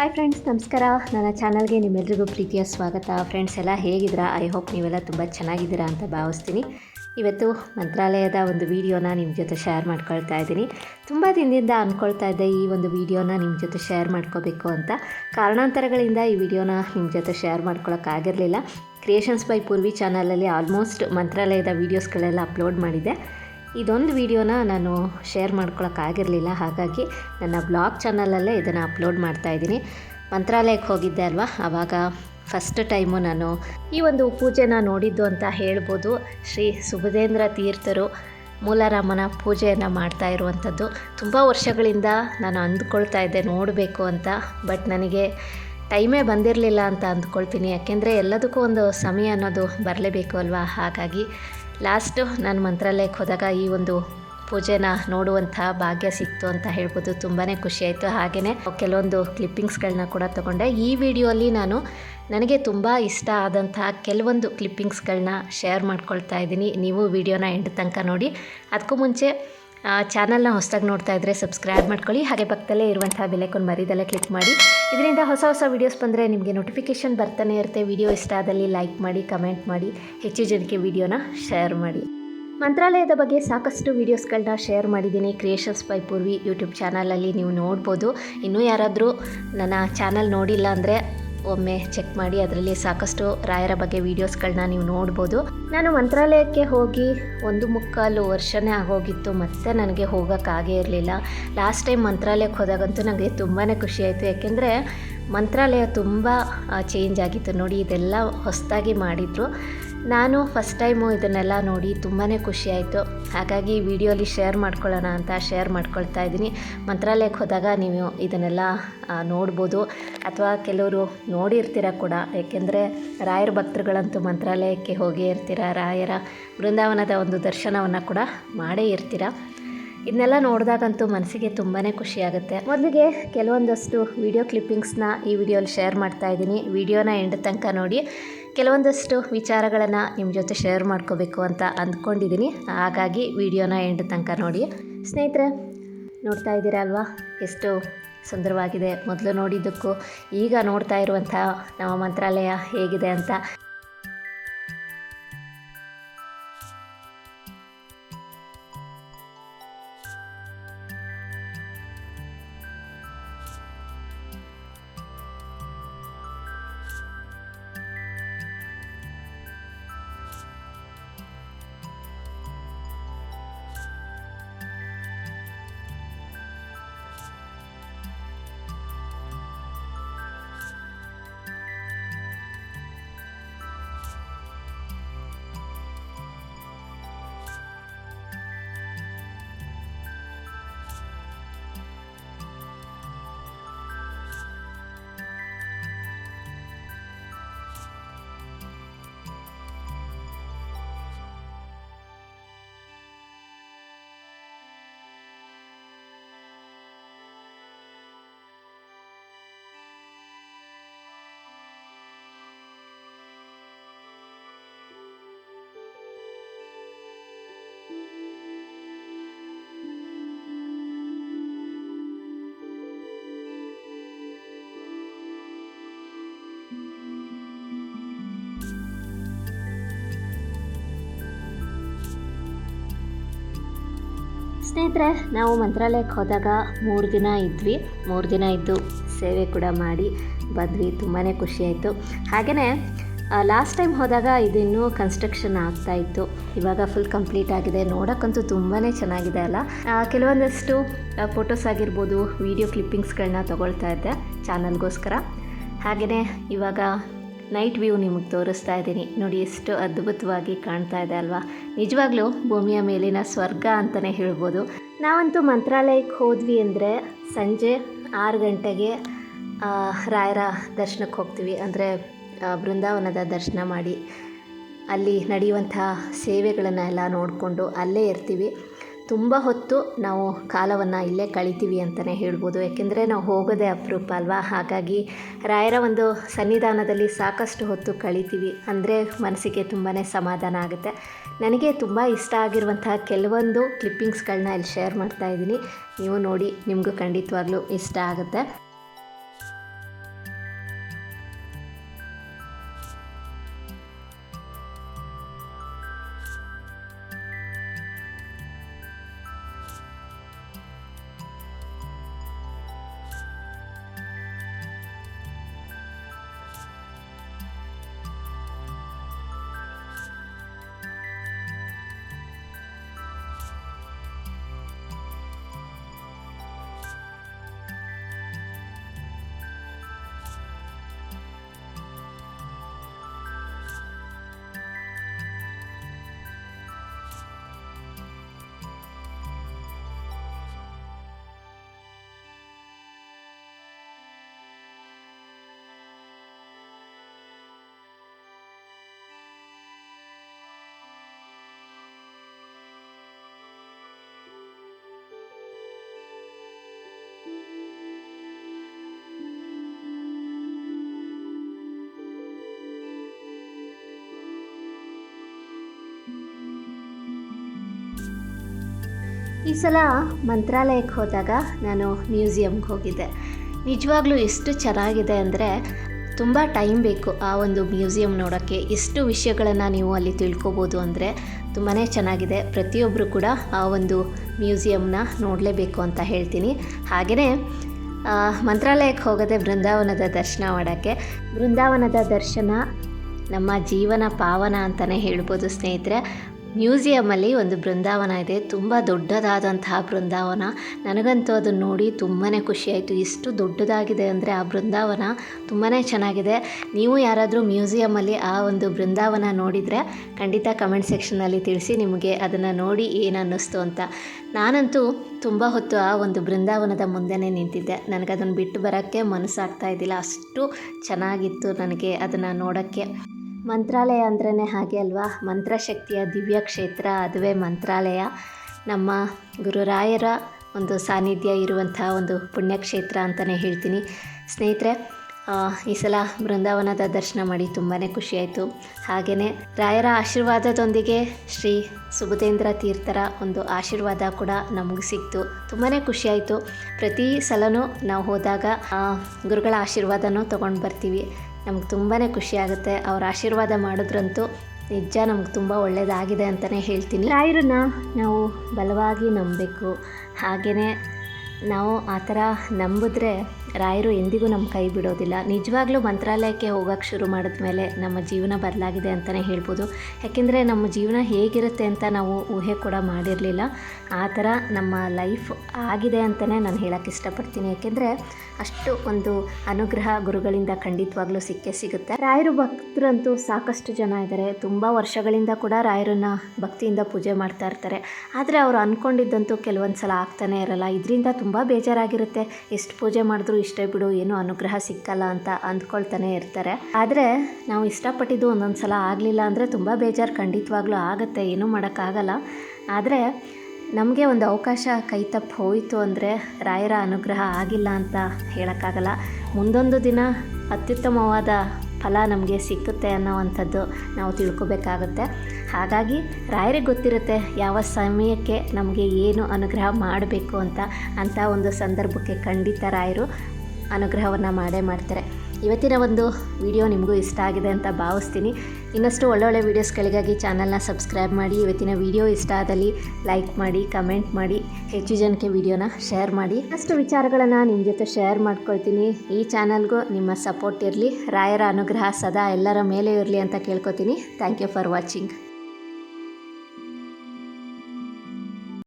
Hi friends ನಮಸ್ಕಾರ. ನನ್ನ ಚಾನಲ್ಗೆ ನಿಮ್ಮೆಲ್ರಿಗೂ ಪ್ರೀತಿಯ ಸ್ವಾಗತ. ಫ್ರೆಂಡ್ಸ್ ಎಲ್ಲ ಹೇಗಿದ್ದೀರಾ? ಐ ಹೋಪ್ ನೀವೆಲ್ಲ ತುಂಬ ಚೆನ್ನಾಗಿದ್ದೀರಾ ಅಂತ ಭಾವಿಸ್ತೀನಿ. ಇವತ್ತು ಮಂತ್ರಾಲಯದ ಒಂದು ವಿಡಿಯೋನ ನಿಮ್ಮ ಜೊತೆ ಶೇರ್ ಮಾಡ್ಕೊಳ್ತಾ ಇದ್ದೀನಿ. ತುಂಬ ದಿನದಿಂದ ಅಂದ್ಕೊಳ್ತಾ ಇದ್ದೆ ಈ ಒಂದು ವಿಡಿಯೋನ ನಿಮ್ಮ ಜೊತೆ ಶೇರ್ ಮಾಡ್ಕೋಬೇಕು ಅಂತ. ಕಾರಣಾಂತರಗಳಿಂದ ಈ ವಿಡಿಯೋನ ನಿಮ್ಮ ಜೊತೆ ಶೇರ್ ಮಾಡ್ಕೊಳ್ಳೋಕ್ಕಾಗಿರಲಿಲ್ಲ ಕ್ರಿಯೇಷನ್ಸ್ ಬೈ ಪೂರ್ವಿ ಚಾನಲಲ್ಲಿ ಆಲ್ಮೋಸ್ಟ್ ಮಂತ್ರಾಲಯದ ವೀಡಿಯೋಸ್ಗಳೆಲ್ಲ ಅಪ್ಲೋಡ್ ಮಾಡಿದ್ದೆ. ಇದೊಂದು ವಿಡಿಯೋನ ನಾನು ಶೇರ್ ಮಾಡ್ಕೊಳಕ್ಕಾಗಿರಲಿಲ್ಲ. ಹಾಗಾಗಿ ನನ್ನ ಬ್ಲಾಗ್ ಚಾನಲಲ್ಲೇ ಇದನ್ನು ಅಪ್ಲೋಡ್ ಮಾಡ್ತಾ ಇದ್ದೀನಿ. ಮಂತ್ರಾಲಯಕ್ಕೆ ಹೋಗಿದ್ದೆ ಅಲ್ವಾ? ಆವಾಗ ಫಸ್ಟ್ ಟೈಮು ನಾನು ಈ ಒಂದು ಪೂಜೆನ ನೋಡಿದ್ದು ಅಂತ ಹೇಳ್ಬೋದು. ಶ್ರೀ ಸುಬುಧೇಂದ್ರ ತೀರ್ಥರು ಮೂಲಾರಾಮನ ಪೂಜೆಯನ್ನು ಮಾಡ್ತಾ ಇರುವಂಥದ್ದು. ತುಂಬ ವರ್ಷಗಳಿಂದ ನಾನು ಅಂದ್ಕೊಳ್ತಾ ಇದ್ದೆ ನೋಡಬೇಕು ಅಂತ. ಬಟ್ ನನಗೆ ಟೈಮೇ ಬಂದಿರಲಿಲ್ಲ ಅಂತ ಅಂದ್ಕೊಳ್ತೀನಿ. ಯಾಕೆಂದರೆ ಎಲ್ಲದಕ್ಕೂ ಒಂದು ಸಮಯ ಅನ್ನೋದು ಬರಲೇಬೇಕು ಅಲ್ವಾ? ಹಾಗಾಗಿ ಲಾಸ್ಟು ನಾನು ಮಂತ್ರಾಲಯಕ್ಕೆ ಹೋದಾಗ ಈ ಒಂದು ಪೂಜೆನ ನೋಡುವಂತಹ ಭಾಗ್ಯ ಸಿಕ್ತು ಅಂತ ಹೇಳ್ಬೋದು. ತುಂಬಾ ಖುಷಿಯಾಯಿತು ಹಾಗೆಯೇ ಕೆಲವೊಂದು ಕ್ಲಿಪ್ಪಿಂಗ್ಸ್ಗಳನ್ನ ಕೂಡ ತಗೊಂಡೆ. ಈ ವಿಡಿಯೋಲಿ ನಾನು ನನಗೆ ತುಂಬ ಇಷ್ಟ ಆದಂತಹ ಕೆಲವೊಂದು ಕ್ಲಿಪ್ಪಿಂಗ್ಸ್ಗಳನ್ನ ಶೇರ್ ಮಾಡ್ಕೊಳ್ತಾ ಇದ್ದೀನಿ. ನೀವು ವಿಡಿಯೋನ ಎಂಡ್ ತನಕ ನೋಡಿ. ಅದಕ್ಕೂ ಮುಂಚೆ ಚಾನಲ್ನ ಹೊಸದಾಗಿ ನೋಡ್ತಾ ಇದ್ದರೆ ಸಬ್ಸ್ಕ್ರೈಬ್ ಮಾಡ್ಕೊಳ್ಳಿ. ಹಾಗೆ ಪಕ್ಕದಲ್ಲೇ ಇರುವಂಥ ಬೆಲೆಕೊಂಡು ಮರಿದಲ್ಲೇ ಕ್ಲಿಕ್ ಮಾಡಿ. ಇದರಿಂದ ಹೊಸ ಹೊಸ ವೀಡಿಯೋಸ್ ಬಂದರೆ ನಿಮಗೆ ನೋಟಿಫಿಕೇಷನ್ ಬರ್ತಾನೆ ಇರುತ್ತೆ. ವಿಡಿಯೋ ಇಷ್ಟ ಆದಲ್ಲಿ ಲೈಕ್ ಮಾಡಿ ಕಮೆಂಟ್ ಮಾಡಿ, ಹೆಚ್ಚು ಜನಕ್ಕೆ ವಿಡಿಯೋನ ಶೇರ್ ಮಾಡಿ. ಮಂತ್ರಾಲಯದ ಬಗ್ಗೆ ಸಾಕಷ್ಟು ವೀಡಿಯೋಸ್ಗಳನ್ನ ಶೇರ್ ಮಾಡಿದ್ದೀನಿ. ಕ್ರಿಯೇಷನ್ಸ್ ಬೈ ಪೂರ್ವಿ ಯೂಟ್ಯೂಬ್ ಚಾನಲಲ್ಲಿ ನೀವು ನೋಡ್ಬೋದು. ಇನ್ನೂ ಯಾರಾದರೂ ನನ್ನ ಚಾನಲ್ ನೋಡಿಲ್ಲ ಅಂದರೆ ಒಮ್ಮೆ ಚೆಕ್ ಮಾಡಿ ಅದರಲ್ಲಿ ಸಾಕಷ್ಟು ರಾಯರ ಬಗ್ಗೆ ವೀಡಿಯೋಸ್ಗಳನ್ನ ನೀವು ನೋಡ್ಬೋದು. ನಾನು ಮಂತ್ರಾಲಯಕ್ಕೆ ಹೋಗಿ ಒಂದು ಮುಕ್ಕಾಲು ವರ್ಷನೇ ಆಗೋಗಿತ್ತು, ಮತ್ತೆ ನನಗೆ ಹೋಗೋಕ್ಕಾಗೇ ಇರಲಿಲ್ಲ. ಲಾಸ್ಟ್ ಟೈಮ್ ಮಂತ್ರಾಲಯಕ್ಕೆ ಹೋದಾಗಂತೂ ನನಗೆ ತುಂಬಾ ಖುಷಿ ಆಯಿತು. ಯಾಕೆಂದರೆ ಮಂತ್ರಾಲಯ ತುಂಬ ಚೇಂಜ್ ಆಗಿತ್ತು. ನೋಡಿ, ಇದೆಲ್ಲ ಹೊಸದಾಗಿ ಮಾಡಿದರು. ನಾನು ಫಸ್ಟ್ ಟೈಮು ಇದನ್ನೆಲ್ಲ ನೋಡಿ ತುಂಬಾ ಖುಷಿಯಾಯಿತು ಹಾಗಾಗಿ ವಿಡಿಯೋಲಿ ಶೇರ್ ಮಾಡ್ಕೊಳ್ಳೋಣ ಅಂತ ಶೇರ್ ಮಾಡ್ಕೊಳ್ತಾ ಇದ್ದೀನಿ. ಮಂತ್ರಾಲಯಕ್ಕೆ ಹೋದಾಗ ನೀವು ಇದನ್ನೆಲ್ಲ ನೋಡ್ಬೋದು. ಅಥವಾ ಕೆಲವರು ನೋಡಿರ್ತೀರ ಕೂಡ. ಏಕೆಂದರೆ ರಾಯರ ಭಕ್ತರುಗಳಂತೂ ಮಂತ್ರಾಲಯಕ್ಕೆ ಹೋಗೇ ಇರ್ತೀರ. ರಾಯರ ಬೃಂದಾವನದ ಒಂದು ದರ್ಶನವನ್ನು ಕೂಡ ಮಾಡೇ ಇರ್ತೀರ. ಇದನ್ನೆಲ್ಲ ನೋಡಿದಾಗಂತೂ ಮನಸ್ಸಿಗೆ ತುಂಬಾ ಖುಷಿಯಾಗುತ್ತೆ. ಮೊದಲಿಗೆ ಕೆಲವೊಂದಷ್ಟು ವಿಡಿಯೋ ಕ್ಲಿಪ್ಪಿಂಗ್ಸ್ನ ಈ ವಿಡಿಯೋಲಿ ಶೇರ್ ಮಾಡ್ತಾ ಇದ್ದೀನಿ. ವಿಡಿಯೋನ ಎಂಡ್ ತನಕ ನೋಡಿ ಕೆಲವೊಂದಷ್ಟು ವಿಚಾರಗಳನ್ನು ನಿಮ್ಮ ಜೊತೆ ಶೇರ್ ಮಾಡ್ಕೋಬೇಕು ಅಂತ ಅಂದ್ಕೊಂಡಿದ್ದೀನಿ. ಹಾಗಾಗಿ ವಿಡಿಯೋನ ಎಂಡ್ ತನಕ ನೋಡಿ. ಸ್ನೇಹಿತರೆ, ನೋಡ್ತಾ ಇದ್ದೀರಾ ಅಲ್ವಾ ಎಷ್ಟು ಸುಂದರವಾಗಿದೆ. ಮೊದಲು ನೋಡಿದ್ದಕ್ಕೂ ಈಗ ನೋಡ್ತಾ ಇರುವಂಥ ನಮ್ಮ ಮಂತ್ರಾಲಯ ಹೇಗಿದೆ ಅಂತ. ಸ್ನೇಹಿತರೆ, ನಾವು ಮಂತ್ರಾಲಯಕ್ಕೆ ಹೋದಾಗ ಮೂರು ದಿನ ಇದ್ವಿ. ಮೂರು ದಿನ ಇದ್ದು ಸೇವೆ ಕೂಡ ಮಾಡಿ ಬಂದ್ವಿ. ತುಂಬಾ ಖುಷಿಯಾಯಿತು ಹಾಗೆಯೇ ಲಾಸ್ಟ್ ಟೈಮ್ ಹೋದಾಗ ಇದಿನ್ನೂ ಕನ್ಸ್ಟ್ರಕ್ಷನ್ ಆಗ್ತಾ ಇತ್ತು. ಇವಾಗ ಫುಲ್ ಕಂಪ್ಲೀಟ್ ಆಗಿದೆ. ನೋಡೋಕ್ಕಂತೂ ತುಂಬಾ ಚೆನ್ನಾಗಿದೆ ಅಲ್ಲ. ಕೆಲವೊಂದಷ್ಟು ಫೋಟೋಸ್ ಆಗಿರ್ಬೋದು ವಿಡಿಯೋ ಕ್ಲಿಪ್ಪಿಂಗ್ಸ್ಗಳನ್ನ ತೊಗೊಳ್ತಾ ಇದ್ದೆ ಚಾನಲ್ಗೋಸ್ಕರ. ಹಾಗೆಯೇ ಇವಾಗ ನೈಟ್ ವ್ಯೂ ನಿಮಗೆ ತೋರಿಸ್ತಾ ಇದ್ದೀನಿ. ನೋಡಿ, ಎಷ್ಟು ಅದ್ಭುತವಾಗಿ ಕಾಣ್ತಾ ಇದೆ ಅಲ್ವಾ? ನಿಜವಾಗ್ಲೂ ಭೂಮಿಯ ಮೇಲಿನ ಸ್ವರ್ಗ ಅಂತಲೇ ಹೇಳ್ಬೋದು. ನಾವಂತೂ ಮಂತ್ರಾಲಯಕ್ಕೆ ಹೋದ್ವಿ ಅಂದರೆ ಸಂಜೆ ಆರು ಗಂಟೆಗೆ ರಾಯರ ದರ್ಶನಕ್ಕೆ ಹೋಗ್ತೀವಿ. ಅಂದರೆ ಬೃಂದಾವನದ ದರ್ಶನ ಮಾಡಿ ಅಲ್ಲಿ ನಡೆಯುವಂಥ ಸೇವೆಗಳನ್ನು ಎಲ್ಲ ನೋಡಿಕೊಂಡು ಅಲ್ಲೇ ಇರ್ತೀವಿ. ತುಂಬ ಹೊತ್ತು ನಾವು ಕಾಲವನ್ನು ಇಲ್ಲೇ ಕಳಿತೀವಿ ಅಂತಲೇ ಹೇಳ್ಬೋದು. ಯಾಕೆಂದರೆ ನಾವು ಹೋಗೋದೇ ಅಪರೂಪ ಅಲ್ವಾ? ಹಾಗಾಗಿ ರಾಯರ ಒಂದು ಸನ್ನಿಧಾನದಲ್ಲಿ ಸಾಕಷ್ಟು ಹೊತ್ತು ಕಳಿತೀವಿ ಅಂದರೆ ಮನಸ್ಸಿಗೆ ತುಂಬಾ ಸಮಾಧಾನ ಆಗುತ್ತೆ. ನನಗೆ ತುಂಬ ಇಷ್ಟ ಆಗಿರುವಂತಹ ಕೆಲವೊಂದು ಕ್ಲಿಪ್ಪಿಂಗ್ಸ್ಗಳನ್ನ ಇಲ್ಲಿ ಶೇರ್ ಮಾಡ್ತಾ ಇದ್ದೀನಿ. ನೀವು ನೋಡಿ, ನಿಮಗೂ ಖಂಡಿತವಾಗ್ಲೂ ಇಷ್ಟ ಆಗುತ್ತೆ. ಈ ಸಲ ಮಂತ್ರಾಲಯಕ್ಕೆ ಹೋದಾಗ ನಾನು ಮ್ಯೂಸಿಯಮ್ಗೆ ಹೋಗಿದ್ದೆ. ನಿಜವಾಗ್ಲೂ ಎಷ್ಟು ಚೆನ್ನಾಗಿದೆ ಅಂದರೆ ತುಂಬ ಟೈಮ್ ಬೇಕು ಆ ಒಂದು ಮ್ಯೂಸಿಯಂ ನೋಡೋಕ್ಕೆ. ಎಷ್ಟು ವಿಷಯಗಳನ್ನು ನೀವು ಅಲ್ಲಿ ತಿಳ್ಕೊಬೋದು ಅಂದರೆ ತುಂಬಾ ಚೆನ್ನಾಗಿದೆ. ಪ್ರತಿಯೊಬ್ಬರು ಕೂಡ ಆ ಒಂದು ಮ್ಯೂಸಿಯಮ್ನ ನೋಡಲೇಬೇಕು ಅಂತ ಹೇಳ್ತೀನಿ. ಹಾಗೆಯೇ ಮಂತ್ರಾಲಯಕ್ಕೆ ಹೋಗೋದೆ ಬೃಂದಾವನದ ದರ್ಶನ ಮಾಡೋಕ್ಕೆ. ಬೃಂದಾವನದ ದರ್ಶನ ನಮ್ಮ ಜೀವನ ಪಾವನ ಅಂತಲೇ ಹೇಳ್ಬೋದು ಸ್ನೇಹಿತರೆ. ಮ್ಯೂಸಿಯಮಲ್ಲಿ ಒಂದು ಬೃಂದಾವನ ಇದೆ. ತುಂಬ ದೊಡ್ಡದಾದಂತಹ ಬೃಂದಾವನ. ನನಗಂತೂ ಅದನ್ನು ನೋಡಿ ತುಂಬಾ ಖುಷಿಯಾಯಿತು ಎಷ್ಟು ದೊಡ್ಡದಾಗಿದೆ ಅಂದರೆ ಆ ಬೃಂದಾವನ ತುಂಬಾ ಚೆನ್ನಾಗಿದೆ. ನೀವು ಯಾರಾದರೂ ಮ್ಯೂಸಿಯಮಲ್ಲಿ ಆ ಒಂದು ಬೃಂದಾವನ ನೋಡಿದರೆ ಖಂಡಿತ ಕಮೆಂಟ್ ಸೆಕ್ಷನಲ್ಲಿ ತಿಳಿಸಿ, ನಿಮಗೆ ಅದನ್ನು ನೋಡಿ ಏನು ಅನ್ನಿಸ್ತು ಅಂತ. ನಾನಂತೂ ತುಂಬ ಹೊತ್ತು ಆ ಒಂದು ಬೃಂದಾವನದ ಮುಂದೆನೇ ನಿಂತಿದ್ದೆ. ನನಗೆ ಅದನ್ನು ಬಿಟ್ಟು ಬರೋಕ್ಕೆ ಮನಸ್ಸಾಗ್ತಾ ಇದ್ದಿಲ್ಲ. ಅಷ್ಟು ಚೆನ್ನಾಗಿತ್ತು ನನಗೆ ಅದನ್ನು ನೋಡೋಕ್ಕೆ. ಮಂತ್ರಾಲಯ ಅಂದ್ರೇ ಹಾಗೆ ಅಲ್ವಾ? ಮಂತ್ರಶಕ್ತಿಯ ದಿವ್ಯ ಕ್ಷೇತ್ರ, ಅದುವೇ ಮಂತ್ರಾಲಯ. ನಮ್ಮ ಗುರುರಾಯರ ಒಂದು ಸಾನ್ನಿಧ್ಯ ಇರುವಂತಹ ಒಂದು ಪುಣ್ಯಕ್ಷೇತ್ರ ಅಂತಲೇ ಹೇಳ್ತೀನಿ. ಸ್ನೇಹಿತರೆ ಈ ಸಲ ಬೃಂದಾವನದ ದರ್ಶನ ಮಾಡಿ ತುಂಬಾ ಖುಷಿಯಾಯಿತು ಹಾಗೆಯೇ ರಾಯರ ಆಶೀರ್ವಾದದೊಂದಿಗೆ ಶ್ರೀ ಸುಬುಧೇಂದ್ರ ತೀರ್ಥರ ಒಂದು ಆಶೀರ್ವಾದ ಕೂಡ ನಮಗೆ ಸಿಕ್ತು. ತುಂಬಾ ಖುಷಿಯಾಯಿತು ಪ್ರತಿ ಸಲನೂ ನಾವು ಹೋದಾಗ ಗುರುಗಳ ಆಶೀರ್ವಾದನೂ ತೊಗೊಂಡು ಬರ್ತೀವಿ. ನಮ್ಗೆ ತುಂಬಾ ಖುಷಿಯಾಗುತ್ತೆ ಅವ್ರ ಆಶೀರ್ವಾದ ಮಾಡಿದ್ರಂತೂ ನಿಜ ನಮ್ಗೆ ತುಂಬ ಒಳ್ಳೆಯದಾಗಿದೆ ಅಂತಲೇ ಹೇಳ್ತೀನಿ. ರಾಯರನ್ನ ನಾವು ಬಲವಾಗಿ ನಂಬಬೇಕು. ಹಾಗೆಯೇ ನಾವು ಆ ಥರ ನಂಬಿದ್ರೆ ರಾಯರು ಎಂದಿಗೂ ನಮ್ಮ ಕೈ ಬಿಡೋದಿಲ್ಲ. ನಿಜವಾಗ್ಲೂ ಮಂತ್ರಾಲಯಕ್ಕೆ ಹೋಗೋಕ್ಕೆ ಶುರು ಮಾಡಿದ ಮೇಲೆ ನಮ್ಮ ಜೀವನ ಬದಲಾಗಿದೆ ಅಂತಲೇ ಹೇಳ್ಬೋದು. ಯಾಕೆಂದರೆ ನಮ್ಮ ಜೀವನ ಹೇಗಿರುತ್ತೆ ಅಂತ ನಾವು ಊಹೆ ಕೂಡ ಮಾಡಿರಲಿಲ್ಲ. ಆ ಥರ ನಮ್ಮ ಲೈಫ್ ಆಗಿದೆ ಅಂತಲೇ ನಾನು ಹೇಳೋಕ್ಕೆ ಇಷ್ಟಪಡ್ತೀನಿ. ಯಾಕೆಂದರೆ ಅಷ್ಟು ಒಂದು ಅನುಗ್ರಹ ಗುರುಗಳಿಂದ ಖಂಡಿತವಾಗ್ಲೂ ಸಿಕ್ಕೇ ಸಿಗುತ್ತೆ. ರಾಯರು ಭಕ್ತರಂತೂ ಸಾಕಷ್ಟು ಜನ ಇದ್ದಾರೆ. ತುಂಬ ವರ್ಷಗಳಿಂದ ಕೂಡ ರಾಯರನ್ನ ಭಕ್ತಿಯಿಂದ ಪೂಜೆ ಮಾಡ್ತಾ ಇರ್ತಾರೆ. ಆದರೆ ಅವರು ಅಂದ್ಕೊಂಡಿದ್ದಂತೂ ಕೆಲವೊಂದು ಸಲ ಆಗ್ತಾನೇ ಇರಲ್ಲ. ಇದರಿಂದ ತುಂಬ ಬೇಜಾರಾಗಿರುತ್ತೆ. ಎಷ್ಟು ಪೂಜೆ ಮಾಡಿದ್ರು ಇಷ್ಟೇ ಬಿಡು, ಏನೂ ಅನುಗ್ರಹ ಸಿಕ್ಕಲ್ಲ ಅಂತ ಅಂದ್ಕೊಳ್ತಾನೆ ಇರ್ತಾರೆ. ಆದರೆ ನಾವು ಇಷ್ಟಪಟ್ಟಿದ್ದು ಒಂದೊಂದು ಸಲ ಆಗಲಿಲ್ಲ ಅಂದರೆ ತುಂಬ ಬೇಜಾರು ಖಂಡಿತವಾಗ್ಲೂ ಆಗುತ್ತೆ, ಏನೂ ಮಾಡೋಕ್ಕಾಗಲ್ಲ. ಆದರೆ ನಮಗೆ ಒಂದು ಅವಕಾಶ ಕೈ ತಪ್ಪು ಹೋಯಿತು ಅಂದರೆ ರಾಯರ ಅನುಗ್ರಹ ಆಗಿಲ್ಲ ಅಂತ ಹೇಳೋಕ್ಕಾಗಲ್ಲ. ಮುಂದೊಂದು ದಿನ ಅತ್ಯುತ್ತಮವಾದ ಫಲ ನಮಗೆ ಸಿಕ್ಕುತ್ತೆ ಅನ್ನೋವಂಥದ್ದು ನಾವು ತಿಳ್ಕೊಬೇಕಾಗುತ್ತೆ. ಹಾಗಾಗಿ ರಾಯರಿಗೆ ಗೊತ್ತಿರುತ್ತೆ ಯಾವ ಸಮಯಕ್ಕೆ ನಮಗೆ ಏನು ಅನುಗ್ರಹ ಮಾಡಬೇಕು ಅಂತ ಅಂಥ ಒಂದು ಸಂದರ್ಭಕ್ಕೆ ಖಂಡಿತ ರಾಯರು ಅನುಗ್ರಹವನ್ನು ಮಾಡೇ ಮಾಡ್ತಾರೆ. ಇವತ್ತಿನ ಒಂದು ವಿಡಿಯೋ ನಿಮಗೂ ಇಷ್ಟ ಆಗಿದೆ ಅಂತ ಭಾವಿಸ್ತೀನಿ. ಇನ್ನಷ್ಟು ಒಳ್ಳೊಳ್ಳೆ ವೀಡಿಯೋಸ್ಗಳಿಗಾಗಿ ಚಾನಲ್ನ ಸಬ್ಸ್ಕ್ರೈಬ್ ಮಾಡಿ, ಇವತ್ತಿನ ವಿಡಿಯೋ ಇಷ್ಟ ಆದಲ್ಲಿ ಲೈಕ್ ಮಾಡಿ ಕಮೆಂಟ್ ಮಾಡಿ, ಹೆಚ್ಚು ಜನಕ್ಕೆ ವಿಡಿಯೋನ ಶೇರ್ ಮಾಡಿ. ಅಷ್ಟು ವಿಚಾರಗಳನ್ನು ನಿಮ್ಮ ಜೊತೆ ಶೇರ್ ಮಾಡ್ಕೊಳ್ತೀನಿ. ಈ ಚಾನಲ್ಗೂ ನಿಮ್ಮ ಸಪೋರ್ಟ್ ಇರಲಿ. ರಾಯರ ಅನುಗ್ರಹ ಸದಾ ಎಲ್ಲರ ಮೇಲೆ ಇರಲಿ ಅಂತ ಕೇಳ್ಕೊತೀನಿ. Thank you for watching